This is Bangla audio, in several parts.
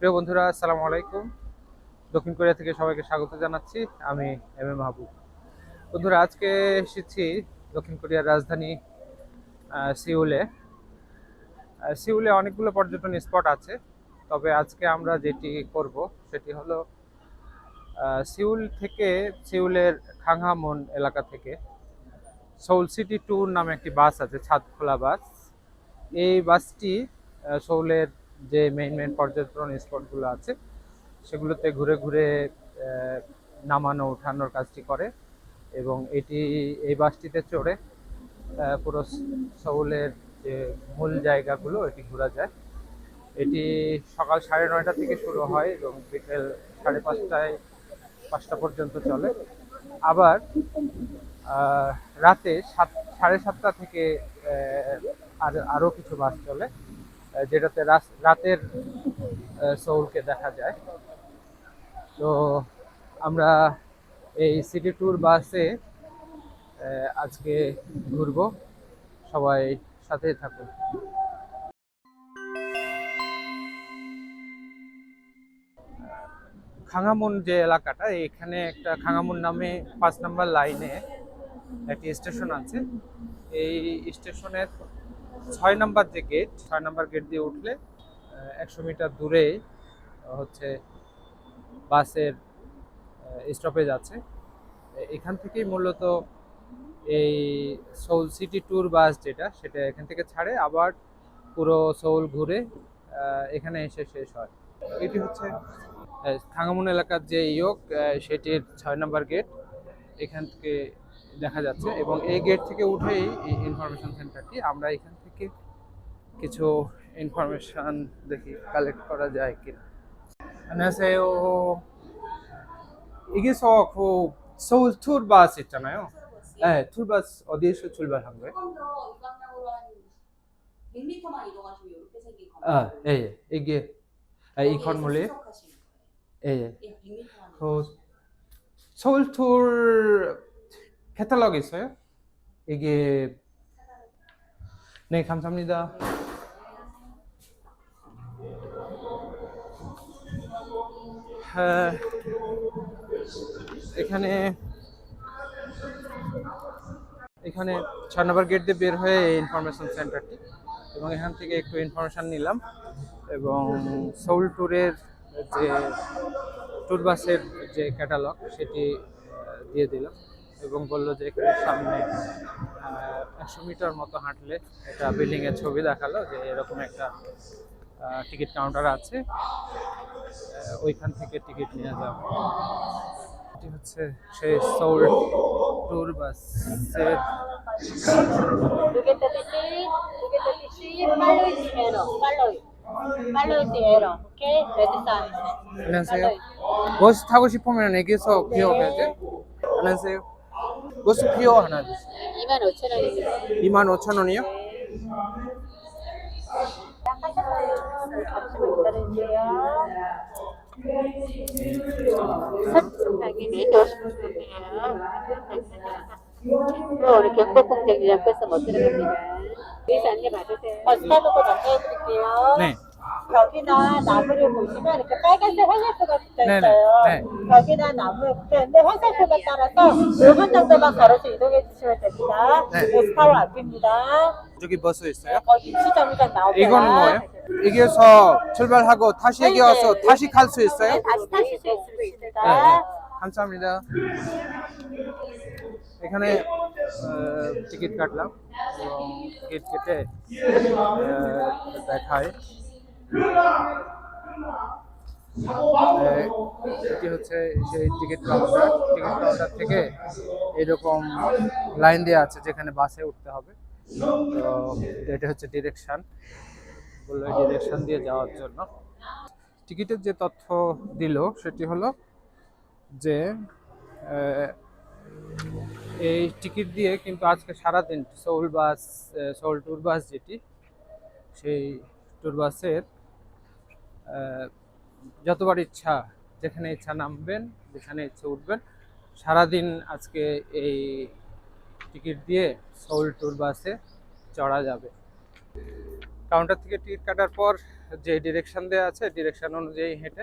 প্রিয় বন্ধুরা, আসসালামু আলাইকুম। দক্ষিণ কোরিয়া থেকে সবাইকে স্বাগত জানাচ্ছি। আমি এম এ মাহবুব। বন্ধুরা, আজকে এসেছি দক্ষিণ কোরিয়ার রাজধানী সিউলে। সিউলে অনেকগুলো পর্যটন স্পট আছে। তবে আজকে আমরা যেটি করব, সেটি হলো সিউল থেকে সিউলের খাংহামন এলাকা থেকে সৌল সিটি ট্যুর নামে একটি বাস আছে ছাদ খোলা বাস। এই বাসটি সৌলের যে মেইন মেইন পর্যটন স্পটগুলো আছে, সেগুলোতে ঘুরে ঘুরে নামানো ওঠানোর কাজটি করে এবং এটি, এই বাসটিতে চড়ে পুরো সৌলের যে মূল জায়গাগুলো, এটি ঘোরা যায়। এটি সকাল সাড়ে নয়টা থেকে শুরু হয় এবং বিকেল সাড়ে পাঁচটায়, পাঁচটা পর্যন্ত চলে। আবার রাতে সাত, সাড়ে সাতটা থেকে আর, আরও কিছু বাস চলে। যেটাতে রাতের সৌলকে দেখা যায়। তো আমরা এই সিটি ট্যুর বাসে আজকে ঘুরবো। সবাই সাথে থাকুন। খাঙামুন যে এলাকাটা, এখানে একটা খাঙামুন নামে পাঁচ নাম্বার লাইনে একটি স্টেশন আছে। এই স্টেশনের ছয় নাম্বার যে গেট ছয় নাম্বার গেট দিয়ে উঠলে একশো মিটার দূরে হচ্ছে বাসের স্টপেজ আছে। এখান থেকেই মূলত এই সৌল সিটি ট্যুর বাস যেটা, সেটা এখান থেকে ছাড়ে, আবার পুরো সৌল ঘুরে এখানে এসে শেষ হয়। এটি হচ্ছে খাঙ্গামুন এলাকার যে ইয়োগ সেটির ছয় নম্বর গেট এখান থেকে দেখা যাচ্ছে। এবং এই গেট থেকে উঠেই এই ইনফরমেশন সেন্টারটি আমরা এখান থেকে কিছু ইনফরমেশন দেখি কালেক্ট করা যায় কিনা 안녕하세요. 이게서 그 서울 투어 바스 있잖아요. 네, 투어 바스 어디에서 출발한 거예요? 조금 더 이 방향으로 한 100m만 이동하시면 이렇게 생긴 건물. 아, 예, 예. 이게 아, 이 거기에서 건물이 수속하시는 예, 예. 거예요. 예, 100m만. 그 서울 투어 캐탈로그 있어요? 이게 네, 감사합니다. হ্যাঁ, এখানে এখানে ছয় নম্বর গেট দিয়ে বের হয়ে ইনফরমেশন সেন্টারটি এবং এখান থেকে একটু ইনফরমেশন নিলাম এবং সোল ট্যুরের যে ট্যুর বাসের যে ক্যাটালগ সেটি আহ, দিয়ে দিলাম এবং বললো যে এখানে সামনে একশো মিটার মতো হাঁটলে একটা বিল্ডিং এর ছবি দেখালো যে এরকম একটা টিকিট কাউন্টার আছে আহ, ওইখান থেকে টিকিট নিয়ে যাবো এটি হচ্ছে সেই সোল ট্যুর বাসের 두개 뜨듯이 두개 뜨듯이 팔로이지 에러 팔로이 팔로이지 에러 오케이 레드 사인 안녕하세요. 버스 타고 싶으면 여기서 비어 해야 돼? 안녕하세요. 버스 비어 하나 주세요. 2만 5천 원입니다 2만 5천 원이요? 또 우리 경복궁장 옆에서 못 들어갑니다 여기서 안내 받으세요 버스 타고 안내해드릴게요 네. 벽이나 나무를 보시면 이렇게 빨간색 화살표가 붙어 네네, 있어요. 네. 벽이나 나무에 붙어 있는데 화살표가 따라서 5분 정도만 걸어서 이동해 주시면 됩니다. 네. 에스타워 앞입니다. 저기 버스 있어요? 거기 시정류장 나오고요. 이건 뭐예요? 여기에서 출발하고 다시 여기 와서 다시 갈 수 있어요? 네, 다시 타실 수 있습니다. 네, 네. 감사합니다. এখানে আহ, টিকিট কাটলাম এবং টিকিট কেটে আহ, দেখায় আহ, এটি হচ্ছে সেই টিকিট কাউন্টার টিকিট কাউন্টার থেকে এরকম লাইন দেওয়া আছে যেখানে বাসে উঠতে হবে। তো এটা হচ্ছে ডিরেকশান বলল ডিরেকশান দিয়ে যাওয়ার জন্য। টিকিটের যে তথ্য দিল সেটি হলো যে এই টিকিট দিয়ে কিন্তু আজকে সারাদিন Seoul bus Seoul tour bus যেটি, সেই ট্যুর বাসের যতবার ইচ্ছা, যেখানে ইচ্ছা নামবেন, যেখানে ইচ্ছা উঠবেন। সারাদিন আজকে এই টিকিট দিয়ে সৌল ট্যুর বাসে চড়া যাবে। কাউন্টার থেকে টিকিট কাটার পর যে ডিরেকশন দেওয়া আছে ডিরেকশন অনুযায়ী হেঁটে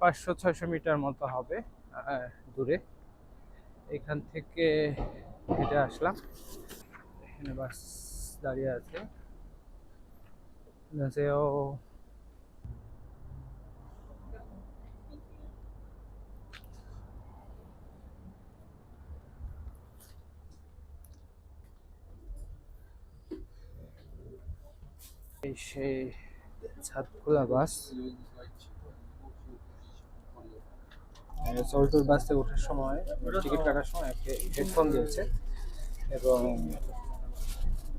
পাঁচশো ছয়শো মিটার মতো হবে দূরে। এখান থেকে হেঁটে আসলাম। এখানে বাস দাঁড়িয়ে আছে। 안 এই সেই ছাদখোলা বাস। সল্টুর বাসে ওঠার সময়, টিকিট কাটার সময় একটা হেডফোন দিয়েছে এবং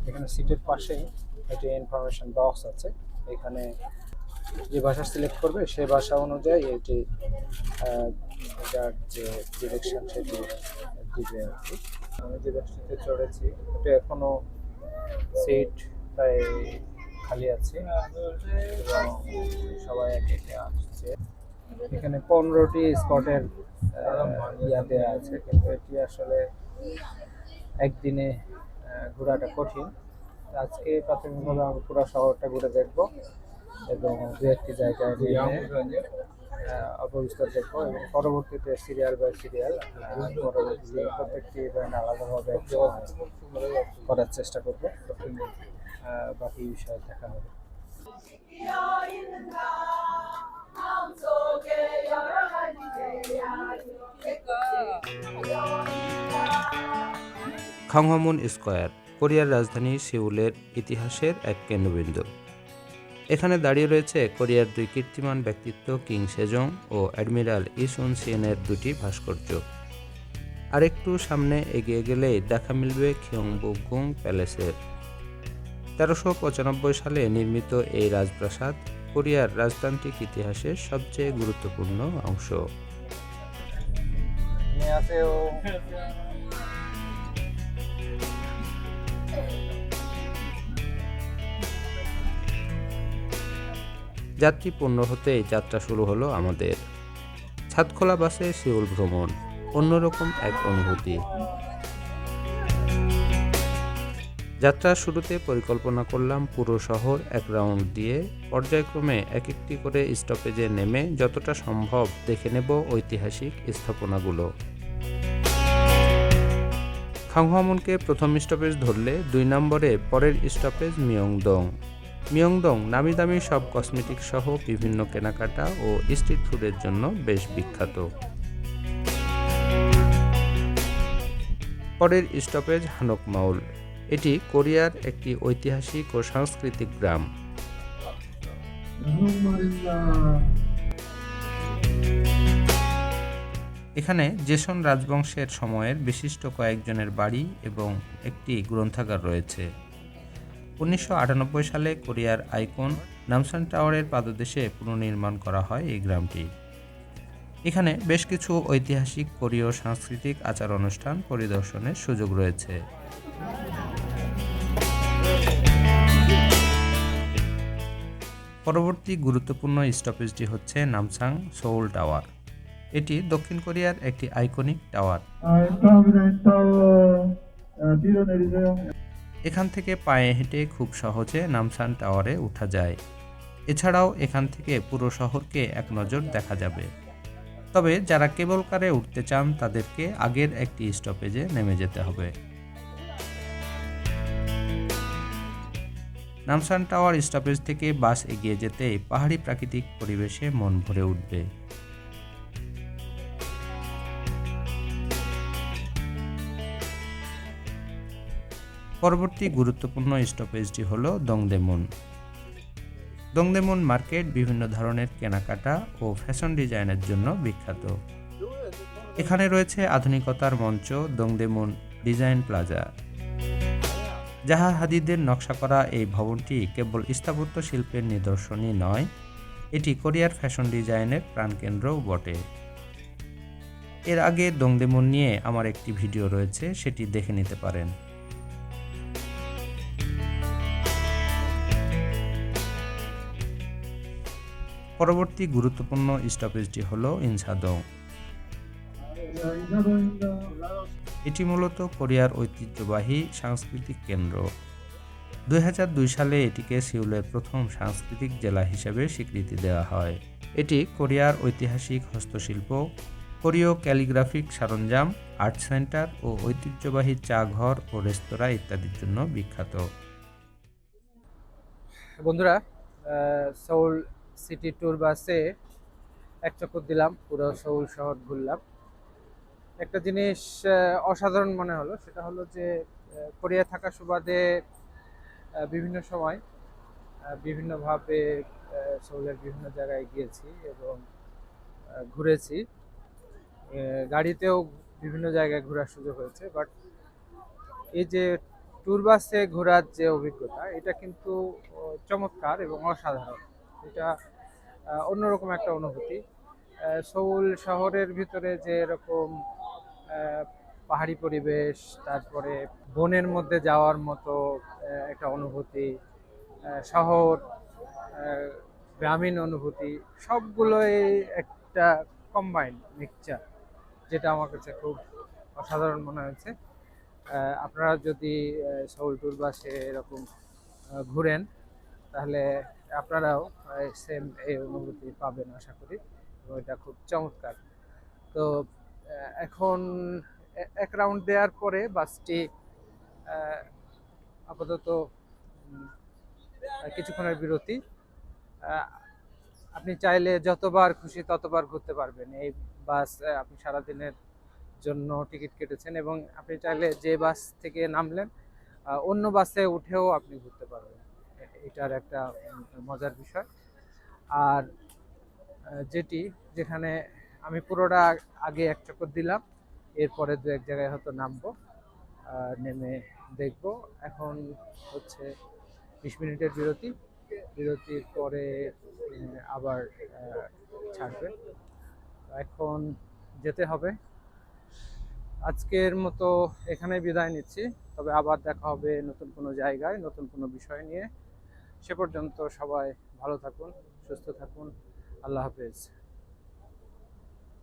এখানে সিটের পাশেই একটি ইনফরমেশন বক্স আছে। এখানে যে ভাষা সিলেক্ট করবে, সে ভাষা অনুযায়ী এটি এটার যে ডিরেকশন সেটি দিবে আর কি। আমি যে বাসটিতে চড়েছি ওটা এখনও সিট প্রায় খালি আছে সবাই একে একে আসছে। এখানে পনেরোটি স্পটের ইয়া দেওয়া আছে, কিন্তু এটি আসলে একদিনে ঘোরাটা কঠিন। আজকে প্রাথমিকভাবে আমি পুরো শহরটা ঘুরে দেখব এবং দু একটি জায়গায় অপবিস্তর দেখব এবং পরবর্তীতে সিরিয়াল বাই সিরিয়াল পরবর্তীতে প্রত্যেকটি ইভেন্ট আলাদাভাবে করার চেষ্টা করব। বাকি বিষয়ে দেখা হবে। খংহমুন স্কোয়ার, কোরিয়ার রাজধানী সিউলের ইতিহাসের এক কেন্দ্রবিন্দু। এখানে দাঁড়িয়ে রয়েছে কোরিয়ার দুই কীর্তিমান ব্যক্তিত্ব কিং সেজং ও অ্যাডমিরাল ইসুন সিয়েনের দুটি ভাস্কর্য। আরেকটু সামনে এগিয়ে গেলেই দেখা মিলবে খিয়ংবুগুং প্যালেসের। তেরোশো পঁচানব্বই সালে নির্মিত এই রাজপ্রাসাদ কোরিয়ার রাজতান্ত্রিক ইতিহাসের সবচেয়ে গুরুত্বপূর্ণ অংশ। যাত্রী পূর্ণ হতেই যাত্রা শুরু হলো আমাদের। ছাদখোলা বাসে সিউল ভ্রমণ, অন্যরকম এক অনুভূতি। যাত্রার শুরুতে পরিকল্পনা করলাম পুরো শহর এক রাউন্ড দিয়ে। পর্যায়ক্রমে এক একটি করে স্টপেজে নেমে যতটা সম্ভব দেখে নেব ঐতিহাসিক স্থাপনাগুলো। খাংহামুনকে প্রথম স্টপেজ ধরলে দুই নম্বরে পরের স্টপেজ মিয়ংদং। মিয়ংদং নামি দামি সব কসমেটিক সহ বিভিন্ন কেনাকাটা ও স্ট্রিট ফুডের জন্য বেশ বিখ্যাত। পরের স্টপেজ হানক মাউল। এটি কোরিয়ার একটি ঐতিহাসিক ও সাংস্কৃতিক গ্রাম। এখানে জেসন রাজবংশের সময়ের বিশিষ্ট কয়েকজনের বাড়ি এবং একটি গ্রন্থাগার রয়েছে। উনিশশো আটানব্বই সালে কোরিয়ার আইকন নামসান টাওয়ারের পাদদেশে পুনর্নির্মাণ করা হয় এই গ্রামটি। এখানে বেশ কিছু ঐতিহাসিক, কোরীয় সাংস্কৃতিক আচার অনুষ্ঠান পরিদর্শনের সুযোগ রয়েছে। পরবর্তী গুরুত্বপূর্ণ স্টপেজটি হচ্ছে নামসাং সোল টাওয়ার। এটি দক্ষিণ কোরিয়ার একটি আইকনিক টাওয়ার এখান থেকে পায়ে হেঁটে খুব সহজে নামসান টাওয়ারে উঠা যায়। এছাড়াও এখান থেকে পুরো শহরকে এক নজর দেখা যাবে। তবে যারা কেবল কারে উঠতে চান, তাদেরকে আগের একটি স্টপেজে নেমে যেতে হবে। নামসান টাওয়ার স্টপেজ থেকে বাস এগিয়ে যেতেই পাহাড়ি প্রাকৃতিক পরিবেশে মন ভরে উঠবে। পরবর্তী গুরুত্বপূর্ণ স্টপেজটি হল দংদেমুন। দংদেমুন মার্কেট বিভিন্ন ধরনের কেনাকাটা ও ফ্যাশন ডিজাইনের জন্য বিখ্যাত। এখানে রয়েছে আধুনিকতার মঞ্চ দংদেমুন ডিজাইন প্লাজা। যাহা হাদিদের নকশা করা এই ভবনটি কেবল স্থাপত্য শিল্পের নিদর্শনই নয়, এটি কোরিয়ার ফ্যাশন ডিজাইনের প্রাণকেন্দ্রও বটে। এর আগে দংদেমন নিয়ে আমার একটি ভিডিও রয়েছে, সেটি দেখে নিতে পারেন। পরবর্তী গুরুত্বপূর্ণ স্টপেজটি হল ইনসাদং। এটি মূলত কোরিয়ার ঐতিহ্যবাহী সাংস্কৃতিক কেন্দ্র। দুই হাজার দুই সালে এটিকে সিউলের প্রথম সাংস্কৃতিক জেলা হিসেবে স্বীকৃতি দেওয়া হয়। এটি কোরিয়ার ঐতিহাসিক হস্তশিল্প, কোরীয় ক্যালিগ্রাফিক সরঞ্জাম, আর্ট সেন্টার ও ঐতিহ্যবাহী চা ঘর ও রেস্তোরাঁ ইত্যাদির জন্য বিখ্যাত। বন্ধুরা সৌল সিটি ট্যুর বাসে এক চক্কর দিলাম, পুরো সৌল শহর ঘুরলাম। একটা জিনিস অসাধারণ মনে হলো। সেটা হলো যে কোরিয়া থাকা সুবাদে বিভিন্ন সময় বিভিন্নভাবে সৌলের বিভিন্ন জায়গায় গিয়েছি এবং ঘুরেছি। গাড়িতেও বিভিন্ন জায়গায় ঘোরার সুযোগ হয়েছে, বাট এই যে ট্যুর বাসে ঘোরার যে অভিজ্ঞতা, এটা কিন্তু চমৎকার এবং অসাধারণ। এটা অন্যরকম একটা অনুভূতি। সৌল শহরের ভিতরে যে এরকম পাহাড়ি পরিবেশ, তারপরে বনের মধ্যে যাওয়ার মতো একটা অনুভূতি শহর গ্রামীণ অনুভূতি, সবগুলোই একটা কম্বাইন্ড মিক্সচার যেটা আমার কাছে খুব অসাধারণ মনে হয়েছে। আপনারা যদি সৌল ট্যুর বাসে এরকম ঘুরেন, তাহলে আপনারাও সেম এই অনুভূতি পাবেন, আশা করি। এবং এটা খুব চমৎকার। তো এখন এক রাউন্ড দেওয়ার পরে বাসটি আপাতত কিছুক্ষণের বিরতি। আপনি চাইলে যতবার খুশি ততবার ঘুরতে পারবেন। এই বাস আপনি সারাদিনের জন্য টিকিট কেটেছেন এবং আপনি চাইলে যে বাস থেকে নামলেন অন্য বাসে উঠেও আপনি ঘুরতে পারবেন। এটার একটা মজার বিষয়। আর যেটি যেখানে আমি পুরোটা আগে এক চক্কর দিলাম, এরপরে দু এক জায়গায় হয়তো নামবো নেমে দেখব। এখন হচ্ছে বিশ মিনিটের বিরতি, বিরতির পরে আবার ছাড়বে। এখন যেতে হবে। আজকের মতো এখানে বিদায় নিচ্ছি, তবে আবার দেখা হবে নতুন কোনো জায়গায়, নতুন কোনো বিষয় নিয়ে। সে পর্যন্ত সবাই ভালো থাকুন, সুস্থ থাকুন। আল্লাহ হাফেজ।